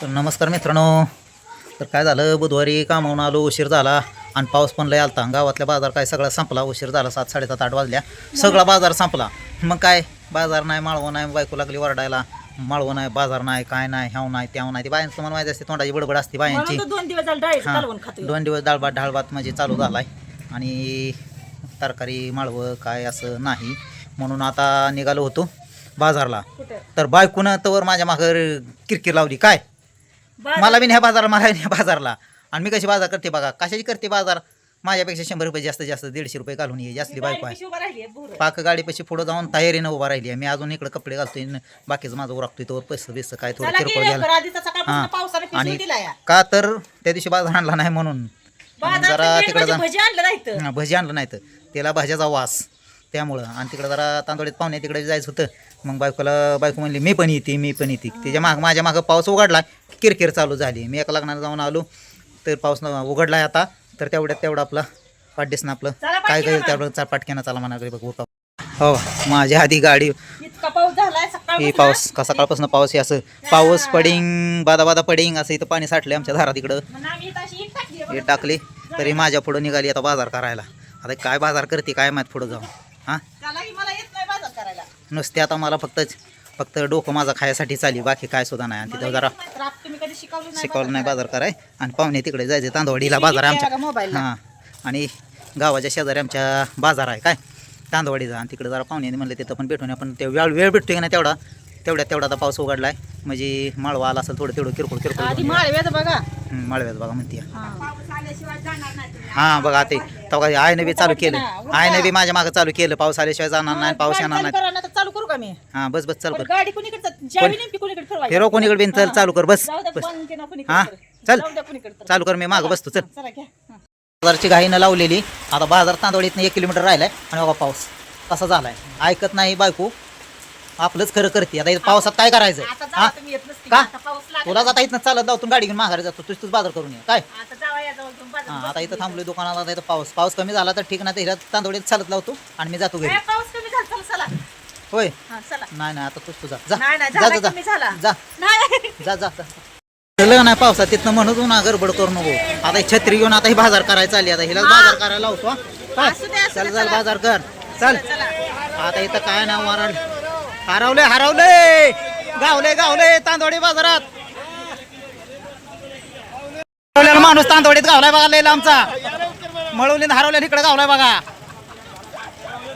तर नमस्कार मित्रांनो. तर काय झालं? बुधवारी कामावून आलो उशीर झाला. आणि पाऊस पण लय आलता. गावातल्या बाजार काय सगळा संपला. उशीर झाला सात साडेसात आठ वाजल्या. सगळा बाजार संपला. मग काय? बाजार नाही माळवं नाही बायको लागली वरडायला. माळवं नाही बाजार नाही काय नाही ह्याव नाही त्याव नाही. ती बायांचं तुम्हाला माहिती असते तोंडाची बडबड असते बायांची. तर दोन दिवस झाले हां दोन दिवस डाळ भात डाळ भात म्हणजे चालू झालाय. आणि तरकारी माळवं काय असं नाही. म्हणून आता निघालो होतो बाजारला. तर बायकोनं तवर माझ्या मागं किरकिर लावली. काय? मला बी न्या बाजारला मला न्या बाजारला. आणि मी कशी बाजार करते बघा कशाची करते बाजार? माझ्यापेक्षा शंभर रुपये जास्त जास्त दीडशे रुपये घालून ये जास्तली बायको आहे. पाक गाडीपाशी पुढे जाऊन तयारीनं उभा राहिली आहे मी अजून इकडे कपडे घालतोय न बाकीचं माझं उरकतोय तर पैसे बिस काय थोडं किरकोळ घ्यायला हां. आणि. का तर त्या दिवशी बाजार आणला नाही म्हणून. जरा तिकडे म्हणजे जा. भजी आणलं नाही तर. हा, भजी आणलं नाही तर त्याला भाज्याचा वास. त्यामुळं. आणि तिकडं जरा तांदोळीत पाहुणे तिकडे जायचं होतं. मग बायकोला बायको म्हणली मी पण येते मी पण येते. त्याच्या माग माझ्या मागं पाऊस उघडला. किरकिर चालू झाली. मी एका लग्नाला जाऊन आलो. तर पाऊस न- उघडलाय आता. तर तेवढ्यात तेवढं आपलं पाड्डेसनं आपलं काय काय चार पाटक्यानं चाला म्हणा बघ. उरका. हो. माझ्या आधी गाडी ही. पाऊस का सकाळपासून पाऊस हे असं. पाऊस पडिंग बादा बादा पडिंग असं इथं पाणी साठलंय आमच्या दारात इकडं. आहे हे. टाकली. तरी माझ्या पुढं निघाली आता बाजार करायला. आता काय बाजार करते काय माहीत पुढं जाऊन. हां? चला की मला येत नाही बाजार करायला. नुसते आता मला फक्त फक्त डोकं माझं खायसाठी चाली बाकी काय सुद्धा नाही. आणि तिथं जरा तुम्ही कधी शिकवलं नाही शिकवलं नाही बाजार कराय. आणि पाहुणे तिकडे जायचे तांदवाडीला बाजार आहे आमच्या. हां. आणि गावाच्या शेजारी आमच्या बाजार आहे काय? तांदवाडीचा. आणि तिकडे जरा पाहुणे म्हणले तिथं पण भेटून आपण ते वेळ वेळ भेटतोय का नाही तेवढा. तेवढ्यात तेवढा आता पाऊस उघडलाय. म्हणजे माळवा आला असेल थोडं तेवढं किरकोळ किरकोळ आधी माळव्याचं बघा. माळव्यात बघा म्हणते हां. हां बघा ते तेव्हा आयनं बी चालू केलं. आयनं बी माझ्या मागं चालू केलं. पाऊस आल्याशिवाय जाणार नाही पाऊस येणार नाही. करा नाही तर चालू करू का मी? हां बस बस चालू पण कर गाडी कुणीकडे जात- चावी नेमकी कुणीकडे फिरवायची? फिरव कोणीकडे बिन चल. चालू कर बस जाऊ द्या, बस. बंद केलं कुणीकडे हां तर. चल. जाऊ द्या कुणीकडे तर. चालू कर मी मागं बसतो चल. चला घ्या. हां. बाजारची घाईनं लावलेली. आता बाजार तांदवडीतनं एक किलोमीटर राहिलाय आणि बघा पाऊस कसा झालाय. ऐकत नाही बायको. आपलंच खरं करते. आता इथं पावसात काय करायचं आता हा? तुम्ही येत. का? आता पाऊस लागला. तुला जाता इथनं चालत जाऊन गाडी घेऊन माघारी जातो तुझ तुझ बाजार करून ये. काय? आता जावा या जवळ घेऊन बाजारात हा आता इथं बसून थांबलोय दुकानात आता इथं पाऊस. पाऊस कमी झाला तर ठीक ना तर हिला चालत लावतो आणि मी जातो. घरी. ए, पाऊस कमी झाला चला चला. होय? हा, चला. नाही नाही आता तुझ तुझा जा. नाही नाही जा झाला जा. कमी झाला. जा. नाही. जा जा जा. चल नाही पावसात तिथनं म्हणत ना गडबड करू नको. आता ही छत्री घेऊन आता ही बाजार करायला चालली आता. हिला बाजार करायला लावतो हा. काय? असू दे, असू चल दे, चल चला. बाजार कर. चल. चला आता इथं काय नाव माराल हरवले हरवले. गावले गावले तांदोडी बाजारात. हरवलेला माणूस तांदोडीत गावलाय बघा लय आमचा मळवलीत हरवल्या इकडे गावलाय बघा.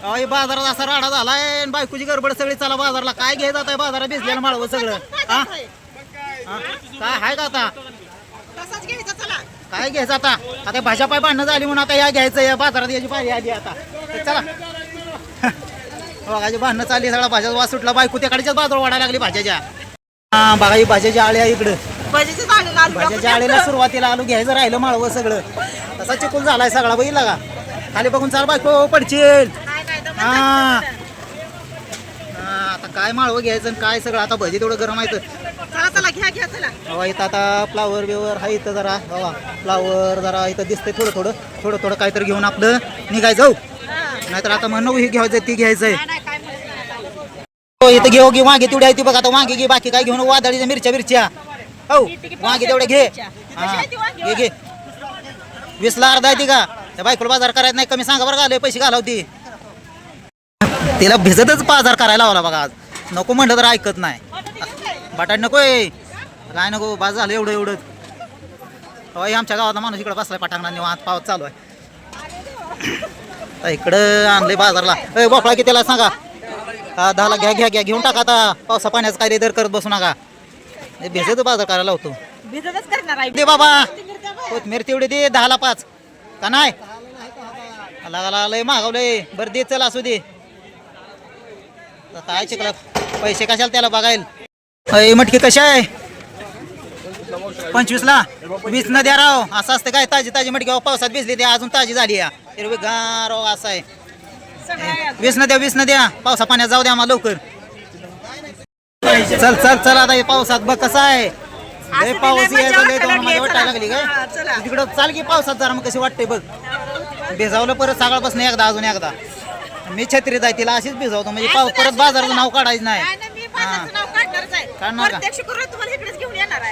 हे बाजारात असा राडा झालाय बायकोची गडबड सगळी. चला बाजारला काय घे जात आहे बाजारात भिजलेलं माळवं सगळं. हा? काय आहे का आता? काय घ्यायचं आता? आता भाज्या पाय भांडणं झाली म्हणून आता या घ्यायचं या बाजारात याची पायरी आली आता. चला. बघाची भांडणं चालली सगळा भाज्या वास सुटला. बायको त्याकडच्याच बाजार वाढायला लागली भाज्याच्या. हा बघा ही भाज्याची आळी आहे इकडं. भाज्याच्या आळीला सुरुवातीला आलू घ्यायचं राहिलं माळवं सगळं. तसा चिकूल झालाय सगळा बघितला का? खाली बघून चाल बायको पडशील. हा. आता काय माळवं घ्यायचं आणि काय सगळं? आता भजी तेवढं गरम आहे हवा इथं आता फ्लावर बिवर हा इथं जरा हवा. फ्लावर जरा इथं दिसतंय थोडं थोडं. थोडं थोडं काहीतरी घेऊन आपलं. निघायचं जाऊ. नाहीतर आता म्हणू हे घ्यायचं ती घ्यायचंय नाही, नाही, काय म्हणत नाही. हो, इथं घेऊ घे वांगे तेवढी आहे ती बघ आता वांगे घे बाकी काय घेऊन वादळीच्या मिरच्या मिरच्या. हो वांगे तेवढे घे? हा घे घे. वीसला अर्धा आहे ती का? त्या बायकोला बाजार करायचं नाही कमी सांगा बरं का पैसे घालावती. तिला भिजतच बाजार करायला लावला बघा आज. नको म्हणलं तर ऐकत नाही. बटाट नकोय काय नको बाज झालं एवढं एवढं. होय आमच्या गावातला माणूस इकडे बसलाय पटांगणा निवांत पाऊस चालू आहे. इकडं आणले बाजारला. ए बोकळा कितीला सांगा? हा दहाला घ्या घ्या घ्या घेऊन टाका आता. पावसा पाण्याचं काय दर करत बसू नका. भिजत बाजार करायला होतो भिजतच करणार आहे. दे बाबा. कोथमीर तेवढी दे दहाला पाच. का नाही? लागाला लय मागवलंय बरं दे चल असू दे. काय शिकला पैसे कशाला त्याला बघायला? अय मटकी कशा आहे? पंचवीसला? वीस न द्या राव. असं असतं काय? ताजी ताजी मटकी. पावसात भिजली ते अजून ताजी झाली या. हिरवी गार असं आहे. वीस न द्या वीस न द्या. पावसा पाण्यात जाऊ द्या आम्हाला लवकर. चल चल चल आता हे पावसात बघ कसं आहे. लय पाऊस यायचा लय वाटायला लागली. हा, काय चला. तिकडं चाल की पावसात जरा मग कशी वाटते बघ. भिजावलं परत सकाळपासून एकदा अजून एकदा. मी छत्रीत आहे तिला अशीच भिजवतो. म्हणजे परत बाजाराचं नाव काढायचं नाही, मी आहे. काढणार का?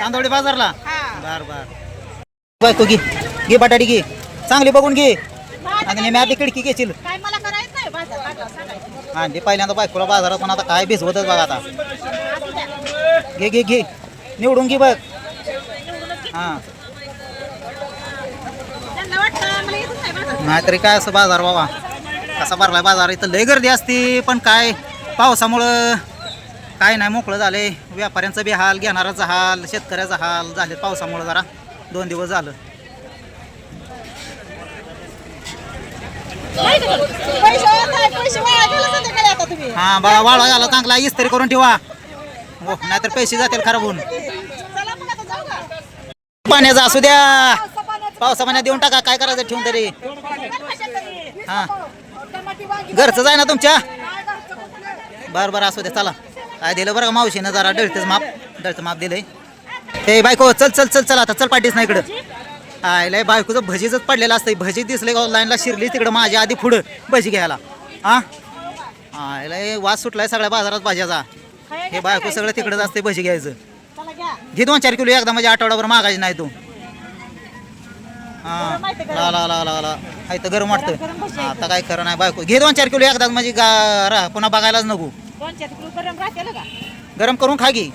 तांदवडी बाजारला? हा. बर बर. घे. घे बटाटी घे. चांगली बघून घे. आणि नेहमी आधी खिडकी घेशील. काय मला करायचं? नाही आणि पहिल्यांदा बायकोला बाजारात पण आता काय भिजवतच बघा आता. घे घे घे. निवडून घे बघ. हां. नाहीतरी काय असं बाजार बाबा. कसा भरलाय बाजार इथं लय गर्दी असते पण काय? पावसामुळं काय नाही मोकळं झालंय. व्यापाऱ्यांचा बी हाल घेणाराचा हाल शेतकऱ्याचा हाल झाले पावसामुळं जरा. दोन दिवस झालं पैसे वाया नाही, पैसे वाया गेले संध्याकाळी आता तुम्ही हा बा वाळवा झाला चांगला इस्त्री करून ठेवा. हो नाहीतर पैसे जातील खराब होऊन पाण्याचा असू द्या. पावसा पाण्यात देऊन टाका काय करायचं ठेवून तरी. हा. घरचं जाय ना तुमच्या? बरं बरं असू द्या चला. काय दिलं बरं का मावशीनं? जरा डळतेच माप डळचं माप दिलंय. ए बायको चल चल चल चल आता चल पाठीस ना इकडं. आय लय बायकोचं भजीच पडलेलं असतं. भजी दिसले का लाईनला शिरली तिकडं माझ्या आधी पुढं. भजी घ्यायला. हा? आय लय वास सुटलाय सगळ्या बाजारात भाज्याचा. हे बायको सगळं तिकडंच असते भजी घ्यायचं. घे दोन चार किलो एकदा म्हणजे आठवडाभर मागायची नाही तू. हा. ला ला ला ला ला. तर गरम वाटतं आता काय खरं नाही बायको. घे दोन चार किलो एकदाच म्हणजे पुन्हा बघायलाच नको. गरम करून खा घे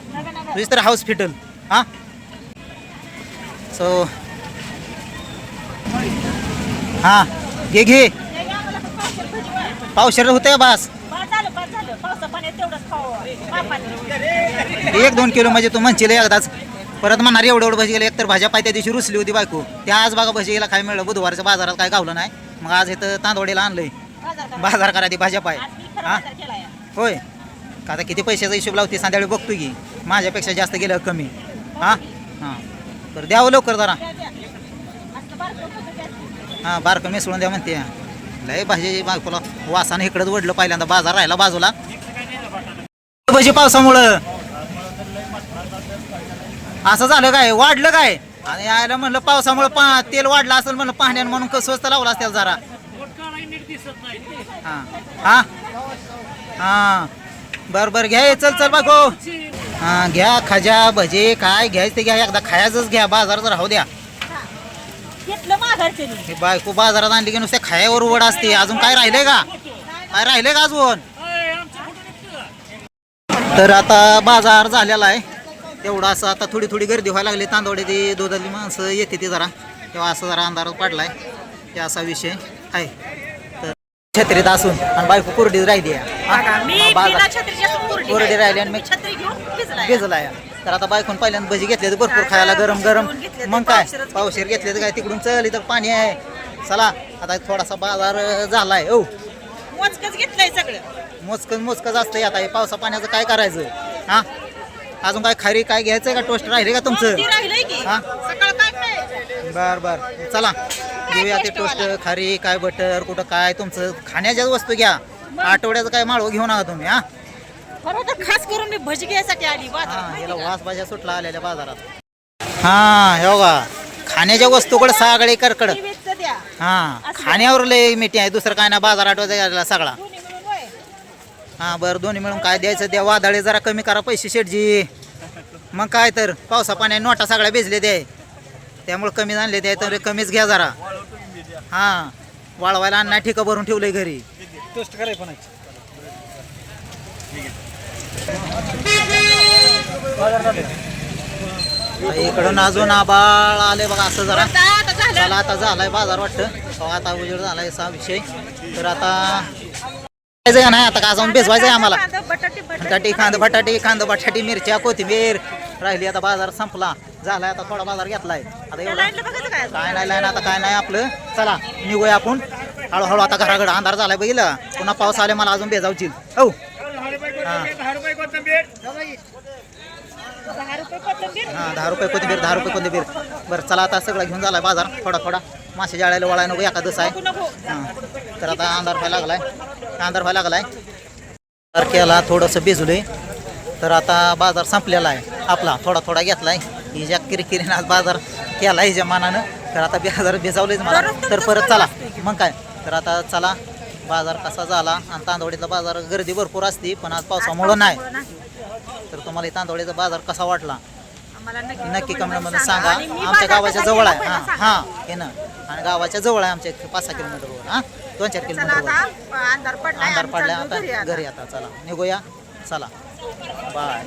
तुझी तर हाऊस फिटल. हा? सो हा घे घे. हे घ्या मला पावशेर होते बास? बस एक दोन किलो म्हणजे तू म्हणशील एकदाच. परत म्हणणार एवढं एवढं भजी गेलं एकतर भाज्या पाय त्या दिवशी रुसली होती बायको. त्या आज बघा भजी गेला काय मिळलं. बुधवारच्या बाजारात काय गावलं नाही. मग आज इथं तांदवडीला आणलंय. बाजार करा. ती करायची भाज्या पाय. हां? हा होय. का आता किती पैशाचा हिशोब लावते संध्याकाळी बघतो की. माझ्यापेक्षा जास्त गेलं कमी. हां? हां. तर द्यावं लवकर जरा. द्या, बारकं द्या. हां बारकं मिसळून द्या म्हणते. लय भाजी बायकोला. वासानं इकडंच वडलं पहिल्यांदा बाजार राहिला बाजूला. भजी पावसामुळं. असं झालं काय? वाढलं काय? आणि यायला म्हणलं पावसामुळं पा तेल वाढलं असेल म्हणलं पाहण्यानं म्हणून कसं स्वस्त लावलं असेल जरा. हां. हां? हां. बरं बरं. घ्या हे, चल चल बागो हां घ्या खाजा भजे काय घ्यायचं ते घ्या. एकदा खायचंच घ्या. बाजार जर राहू द्या. घेतलं हे बायको बाजारात आणली की नुसत्या खायावर उघड असते. अजून काय राहिलंय का? काय राहिलंय का अजून? तर आता बाजार झालेला आहे. तेवढा असं आता थोडी थोडी गर्दी व्हायला लागली. तांदवड्याची दोधाली माणसं येते ती जरा. तेव्हा असं जरा अंधारात पडलाय. ते असा विषय आहे. तर छत्रीत असून आणि बायको कुरडीत राहिली आहे. हा, बाजार. कोरडी. राहिली आणि मी भिजलाय. भिजलाय. तर आता बायकोन पहिल्यांदा भजी घेतले भरपूर खायला गरम गरम मग काय? पावशेर घेतले तर काय? तिकडून चल इथं पाणी आहे. चला आता थोडासा बाजार झालाय. ओ मोजकच घेतलंय सगळं. मोजकं मोजकंच असतंय आता. हे पावसा पाण्याचं काय करायचं? हा? अजून काय खारी काय घ्यायचंय का? टोस्ट राहिले का तुमचं? हा? बर बर. चला घेऊया ते टोस्ट खारी काय बटर कुठं काय? तुमचं खाण्याच्याच वस्तू घ्या. आठवड्याचं काय माळव घेऊन आहा तुम्ही हा? तर खास करून मी भजी घ्यायसाठी आली बाजारात. याला? वास भाज्या सुटला आलेल्या बाजारात. हा हे बघा खाण्याच्या वस्तूकडे सगळे करकड द्या. हा खाण्यावर लय मिठी आहे दुसरं काय ना बाजार आठवड्याचा सगळा. दोन्ही मिळून वय. हा बरं दोन्ही मिळून काय द्यायचं द्या वादळे जरा कमी करा पैसे शेटजी मग काय तर पावसा पाण्या नोटा सगळ्या भिजले ते त्यामुळे कमी आणले ते तर कमीच घ्या जरा. हा वाळवायला अण्णा ठिका भरून ठेवलंय घरी. इकडून अजून आबाळ आले बघा असं जरा. आता चला आता झालाय बाजार वाटतं. आता उजेड झालाय असा विषय. तर आता का नाही? आता का जाऊन बेसवायचंय आम्हाला? बटाटे कांद बटाटी कांद बटाटी मिरच्या कोथिंबीर. राहिली आता बाजार संपला. झालाय आता थोडा बाजार घेतलाय. आता एवढा काय? काय नाही लाईन आता काय नाही आपलं. चला निघूया आपण. हळूहळू आता घराकडे अंधार झालाय बघितलं. पुन्हा पाऊस आले मला अजून बेजावची हो. हा. दहा रुपये कोथिंबीर. हा दहा रुपये कोथिंबीर दहा रुपये कोथिंबीर. बरं चला आता सगळं घेऊन झालाय बाजार थोडा थोडा. मासे जाळायला वळाय नको एका दिवस आहे हां. तर आता अंधार व्हायला लागलाय. अंधार व्हायला लागलाय. केला थोडंसं भिजलोय तर आता बाजार संपलेला आहे. आपला थोडा थोडा घेतलाय. ही ज्या किरकिरीनं आज बाजार केला हिच्या मानानं तर आता बाजार भिजावलेच मला तर परत चला. मग काय? तर आता चला. बाजार कसा झाला? आणि तांदवडीचा बाजार गर्दी भरपूर असते पण आज पावसामुळं नाही. तर तुम्हाला तांदवडीचा बाजार कसा वाटला? नक्की नक्की comment कमेंटमध्ये मध्ये सांगा आमच्या गावाच्या जवळ आहे. हां. हां हे ना. आणि गावाच्या जवळ आहे आमच्या पाच सहा किलोमीटरवर हां दोन चार किलोमीटरवर अंधार पडलाय आता. घरी आता चला. निघूया. चला. बाय.